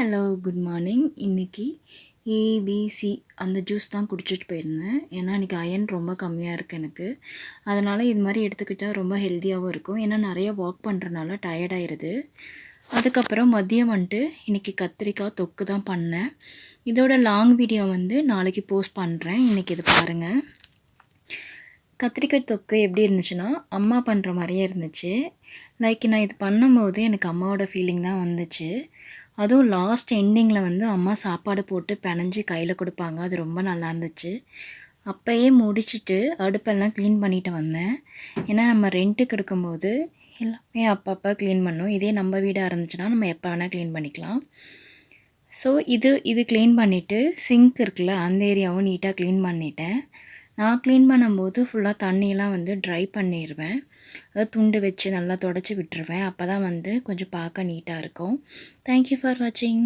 Hello good morning இன்றைக்கி ABC அந்த juice தான் குடிச்சிட்டு போயிருந்தேன். ஏன்னா இன்றைக்கி அயன் ரொம்ப கம்மியாக இருக்குது எனக்கு. அதனால் இது மாதிரி எடுத்துக்கிட்டால் ரொம்ப ஹெல்த்தியாகவும் இருக்கும். ஏன்னா நிறைய வாக் பண்ணுறனால டயர்டாயிருது அதுக்கப்புறம் மதியம் வந்துட்டு இன்றைக்கி கத்திரிக்காய் தொக்கு தான் பண்ணேன். இதோட லாங் வீடியோ வந்து நாளைக்கு போஸ்ட் பண்ணுறேன் இன்றைக்கி இது பாருங்கள் கத்திரிக்காய் தொக்கு எப்படி இருந்துச்சுன்னா அம்மா பண்ணுற மாதிரியே இருந்துச்சு. லைக் நான் இது பண்ணும்போது எனக்கு அம்மாவோட ஃபீலிங் தான் வந்துச்சு. அதுவும் லாஸ்ட் எண்டிங்கில் வந்து அம்மா சாப்பாடு போட்டு பிணைஞ்சு கையில் கொடுப்பாங்க. அது ரொம்ப நல்லா இருந்துச்சு. அப்போயே முடிச்சுட்டு அடுப்பெல்லாம் க்ளீன் பண்ணிட்டு வந்தேன். ஏன்னா நம்ம ரெண்ட்டுக்கு எடுக்கும்போது எல்லாமே அப்பப்போ க்ளீன் பண்ணோம். இதே நம்ம வீடாக இருந்துச்சுன்னா நம்ம எப்போ வேணால் க்ளீன் பண்ணிக்கலாம். ஸோ இது இது க்ளீன் பண்ணிவிட்டு சிங்க் இருக்குல்ல அந்த ஏரியாவும் நீட்டாக க்ளீன் பண்ணிட்டேன். நான் க்ளீன் பண்ணும்போது ஃபுல்லாக தண்ணியெலாம் வந்து ட்ரை பண்ணிடுவேன் அதை துண்டு வச்சு நல்லா தொடச்சி விட்டுருவேன். அப்போ தான் வந்து கொஞ்சம் பார்க்க நீட்டாக இருக்கும். தேங்க்யூ ஃபார் வாட்சிங்